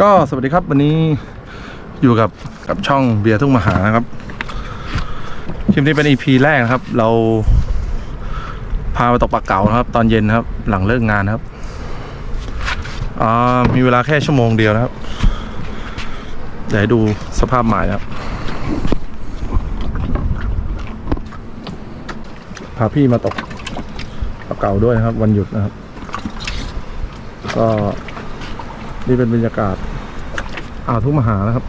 ก็สวัสดีครับวันนี้อยู่กับกับช่องเบียร์ทุ่งมหานะครับคลิปนี้เป็น EP แรกนะครับ เรา พาไปตกปลาเก๋านะครับ ตอนเย็นนะครับ หลังเลิกงานนะครับอ่ามีเวลาแค่ชั่วโมงเดียวนะครับเดี๋ยวให้ดูสภาพหมายนะครับพาพี่มาตกปลาเก๋าด้วยนะครับ วันหยุดนะครับ ก็นี่เป็นบรรยากาศ อ่าวทุ่งมหานะครับ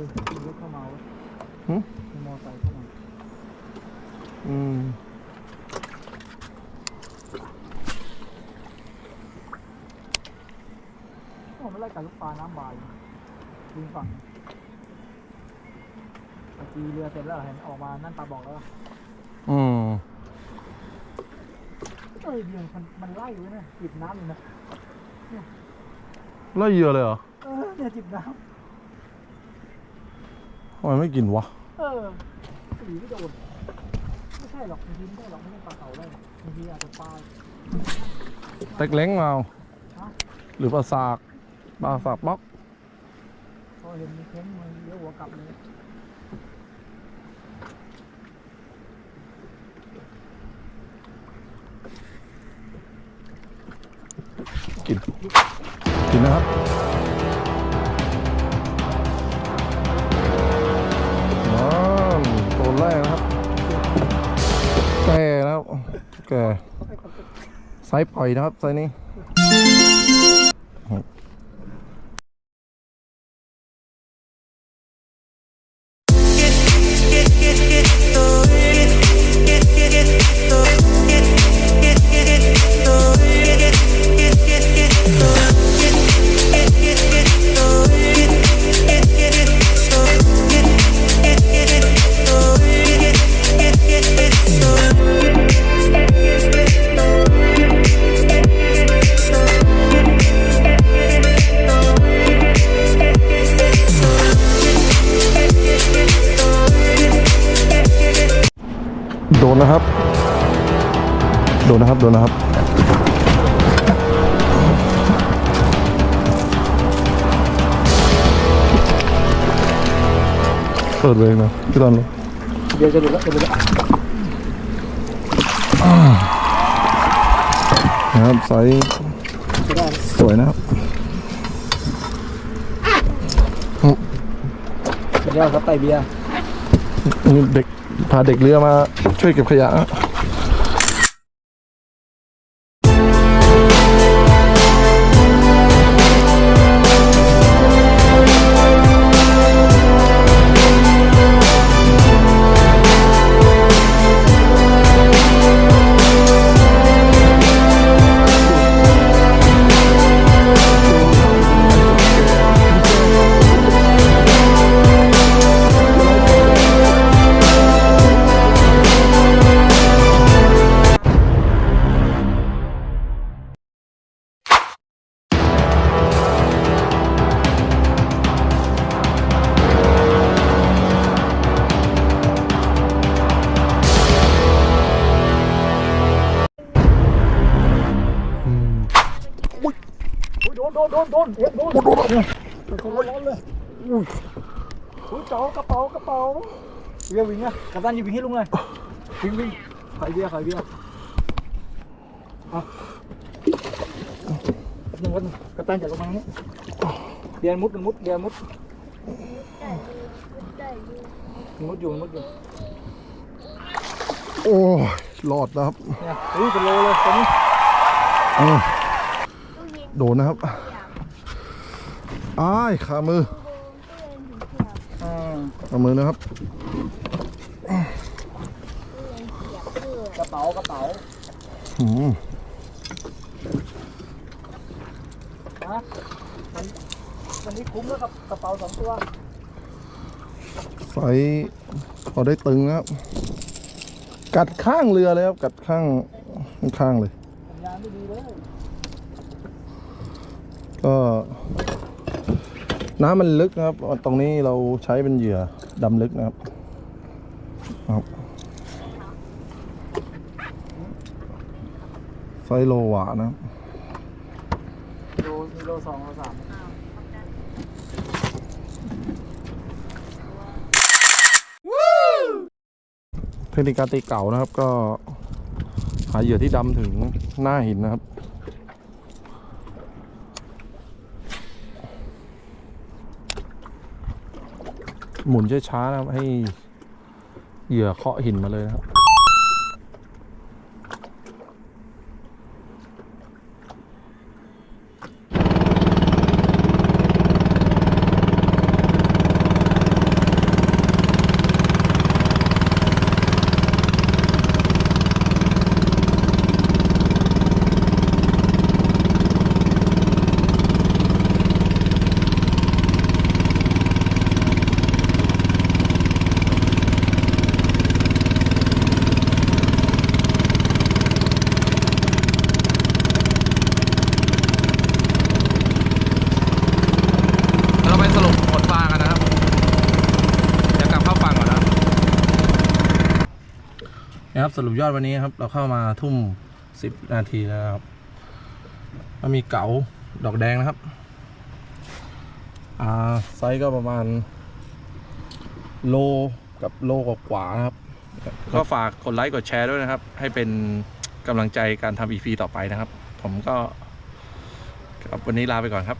เออมีรถเข้ามาเว้ยหึมีมอไซค์เข้ามาอืมผมไม่ไล่กับลูกปลาน้ำบายริมฝั่งตะกีเรือเสร็จแล้วเห็นออกมานั่นตาบอกแล้วป่ะอืมเอ้ยเบียร์มันมันไล่ไว้นะจิบน้ำอยู่นะไล่เหยื่อเลยเหรอ เออเนี่ยจิบน้ ทำไมไม่กินวะำเออหลีไม่โดนไม่ใช่หรอกบางทีไม่ใช่หรอกไม่ใช่ปลาเก๋าได้บางทีอาจจะปลาเต็กเล้งมาเอาฮะหรือปลาสากปลาสากป๊อกพอเห็นมีเค้งมันเลี้ยวหัวกลับเลยกิน กินนะครับ แก่ไซส์ปล่อยนะครับไซส์นี้ นนะครับ โดนนะครับ โดนนะครับ เปิดเลยนะพี่ตอนเบียร์จะหลุดแล้วจะหลุดแล้วนะครับไซส์สวยนะครับจะได้ครับไตเบียร์นี่เด็ก พาเด็กเรือมาช่วยเก็บขยะ นโดนโดนโดนเอ็ดโดนโดนโดนเนี่ยคนร้อนเลยอุ้ยอุ้ยเจ๋ากระเป๋ากระเป๋าเบียร์วิ่งอะกัปตันยิงวิ่งให้ลุงเลยวิ่งวิ่งขายเบียร์ขายเบียร์หนึ่งวันกัปตันจะลงมาเนี่ยเบียร์มุดมันมุดเบียร์มุดมุดอยู่มุดอยู่โอ้ยรอดนะครับเนี่ยอุ้ยเป็นโลเลยตอนนี้ โดนนะครับอ้ายขามืออ่าขามือนะครับกระเป๋ากระเป๋าหืมฮะมันวันนี้คุ้มแล้วครับกระเป๋าสองตัวไฟพอได้ตึงนะครับ กัดข้างเรือเลยครับ กัดข้างข้างๆเลย สัญญาณไม่ดีเลย ก็ น้ำมันลึกนะครับ ตรงนี้เราใช้เป็นเหยื่อดำลึกนะครับครับไซส์โลหวานะครับโลมีโลสองโลสามเทคนิคการตีเก่านะครับก็หาเหยื่อที่ดำถึงหน้าหินนะครับ หมุนช้าๆนะครับให้เหยื่อเคาะหินมาเลยนะครับ เราไปสรุปผลปลากันนะครับ เดี๋ยวกลับเข้าฝั่งก่อนนะครับ นะครับสรุปยอดวันนี้ครับ เราเข้ามาทุ่มสิบนาทีแล้วครับก็มีเก๋าดอกแดงนะครับ อ่าไซส์ก็ประมาณ โลกับโลกว่านะครับ ก็ฝากกดไลค์กดแชร์ด้วยนะครับ ให้เป็นกำลังใจการทำ EP ต่อไปนะครับ ผมก็ครับวันนี้ลาไปก่อนครับ